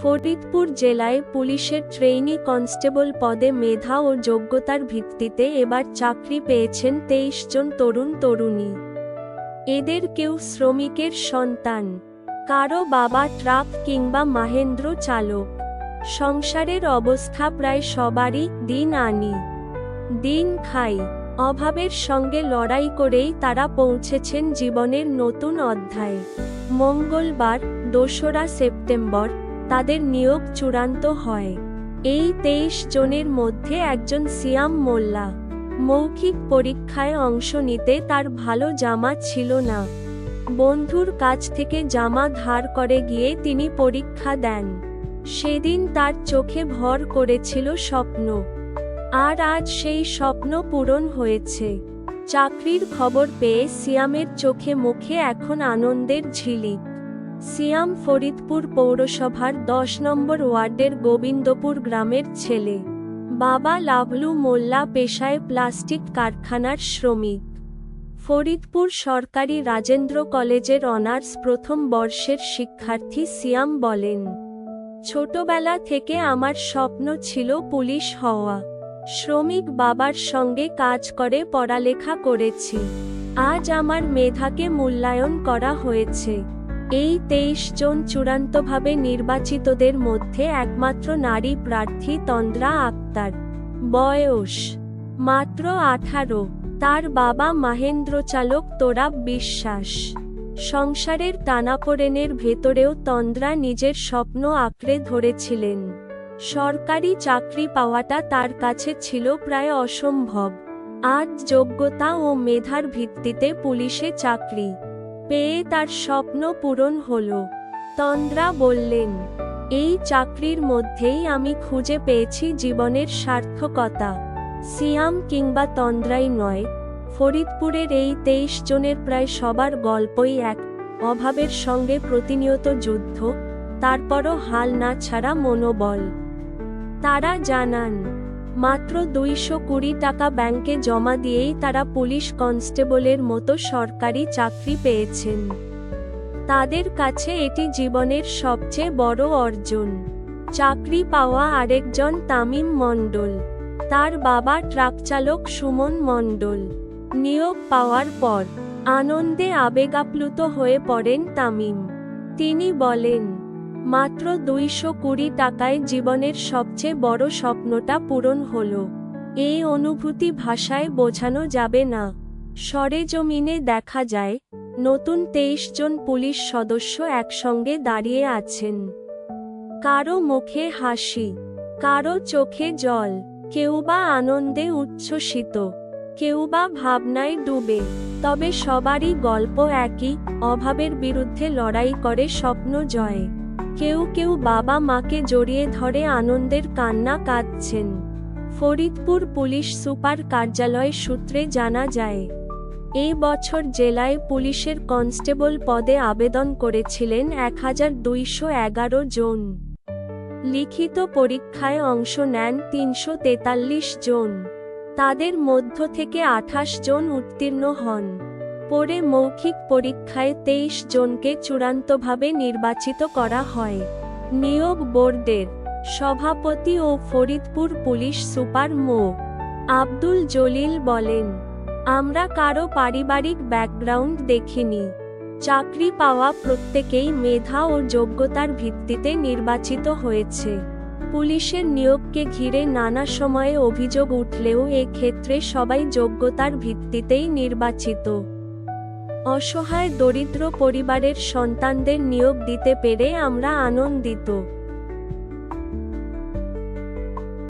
ফরিদপুর জেলায় পুলিশের trainee constable পদে মেধা ও যোগ্যতার ভিত্তিতে এবার চাকরি পেয়েছেন তেইশ জন তরুণ তরুণী। এদের কেউ শ্রমিকের সন্তান, কারও বাবা ট্রাক কিংবা মাহেন্দ্র চালক। সংসারের অবস্থা প্রায় সবারই দিন আনি, দিন খাই, অভাবের সঙ্গে লড়াই করেই তারা পৌঁছেছেন জীবনের নতুন অধ্যায়। মঙ্গলবার, দোসরা সেপ্টেম্বর তাদের নিয়োগ চূড়ান্ত হয়। এই তেইশ জনের মধ্যে একজন সিয়াম মোল্লা। মৌখিক পরীক্ষায় অংশ নিতে তার ভালো জামা ছিল না। বন্ধুর কাছ থেকে জামা ধার করে গিয়ে তিনি পরীক্ষা দেন। সেদিন তার চোখে ভর করেছিল স্বপ্ন। আর আজ সেই স্বপ্ন পূরণ হয়েছে। চাকরির খবর পেয়ে সিয়ামের চোখে মুখে এখন আনন্দের ঝিলিক। সিয়াম ফরিদপুর পৌরসভার দশ নম্বর ওয়ার্ডের গোবিন্দপুর গ্রামের ছেলে। বাবা লাভলু মোল্লা পেশায় প্লাস্টিক কারখানার শ্রমিক। ফরিদপুর সরকারি রাজেন্দ্র কলেজের অনার্স প্রথম বর্ষের শিক্ষার্থী সিয়াম বলেন, ছোটবেলা থেকে আমার স্বপ্ন ছিল পুলিশ হওয়া। শ্রমিক বাবার সঙ্গে কাজ করে, পড়ালেখা করেছি। আজ আমার মেধাকে মূল্যায়ন করা হয়েছে। এই তেইশ জন চূড়ান্তভাবে নির্বাচিতদের মধ্যে একমাত্র নারী প্রার্থী তন্দ্রা আক্তার। বয়স মাত্র আঠারো। তার বাবা মাহেন্দ্র চালক তোরাব বিশ্বাস। সংসারের টানাপোড়েনের ভেতরেও তন্দ্রা নিজের স্বপ্ন আঁকড়ে ধরেছিলেন। সরকারি চাকরি পাওয়াটা তার কাছে ছিল প্রায় অসম্ভব। আজ যোগ্যতা ও মেধার ভিত্তিতে পুলিশে চাকরি। পেয়ে তার স্বপ্ন পূরণ হল। তন্দ্রা বললেন, এই চাকরির মধ্যেই আমি খুঁজে পেয়েছি জীবনের সার্থকতা। সিয়াম কিংবা তন্দ্রাই নয়, ফরিদপুরের এই তেইশ জনের প্রায় সবার গল্পই এক। অভাবের সঙ্গে প্রতিনিয়ত যুদ্ধ, তারপরও হাল না ছাড়া মনোবল। তারা জানান মাত্র দুইশো কুড়ি টাকা ব্যাংকে জমা দিয়েই তারা পুলিশ কনস্টেবলের মতো সরকারি চাকরি পেয়েছেন। তাদের কাছে এটি জীবনের সবচেয়ে বড় অর্জন। চাকরি পাওয়া আরেকজন তামিম মণ্ডল, তার বাবা ট্রাক চালক সুমন মণ্ডল। নিয়োগ পাওয়ার পর আনন্দে আবেগাপ্লুত হয়ে পড়েন তামিম। তিনি বলেন মাত্র দুইশো কুড়ি টাকায় জীবনের সবচেয়ে বড় স্বপ্নটা পূরণ হলো। এই অনুভূতি ভাষায় বোঝানো যাবে না। সরেজমিনে দেখা যায়, নতুন তেইশ জন পুলিশ সদস্য একসঙ্গে দাঁড়িয়ে আছেন। কারও মুখে হাসি, কারও চোখে জল কেউ বা আনন্দে উচ্ছ্বসিত কেউ বা ভাবনায় ডুবে, তবে সবারই গল্প একই, অভাবের বিরুদ্ধে লড়াই করে স্বপ্ন জয়। কেউ কেউ বাবা মাকে জড়িয়ে ধরে আনন্দের কান্না কাঁদছেন। ফরিদপুর পুলিশ সুপার কার্যালয় সূত্রে জানা যায় এই বছর জেলায় পুলিশের কনস্টেবল পদে আবেদন করেছিলেন এক হাজার দুইশো এগারো জন। লিখিত পরীক্ষায় অংশ নেন তিনশো তেতাল্লিশ জন। তাদের মধ্য থেকে আঠাশ জন উত্তীর্ণ হন। পরে মৌখিক পরীক্ষায় তেইশ জনকে চূড়ান্তভাবে নির্বাচিত করা হয়। নিয়োগ বোর্ডের সভাপতি ও ফরিদপুর পুলিশ সুপার মো. আব্দুল জলিল বলেন, আমরা কারও পারিবারিক ব্যাকগ্রাউন্ড দেখিনি। চাকরি পাওয়া প্রত্যেকেই মেধা ও যোগ্যতার ভিত্তিতে নির্বাচিত হয়েছে। পুলিশের নিয়োগকে ঘিরে নানা সময়ে অভিযোগ উঠলেও এ ক্ষেত্রে সবাই যোগ্যতার ভিত্তিতেই নির্বাচিত। অসহায় দরিদ্র পরিবারের সন্তানদের নিয়োগ দিতে পেরে আমরা আনন্দিত।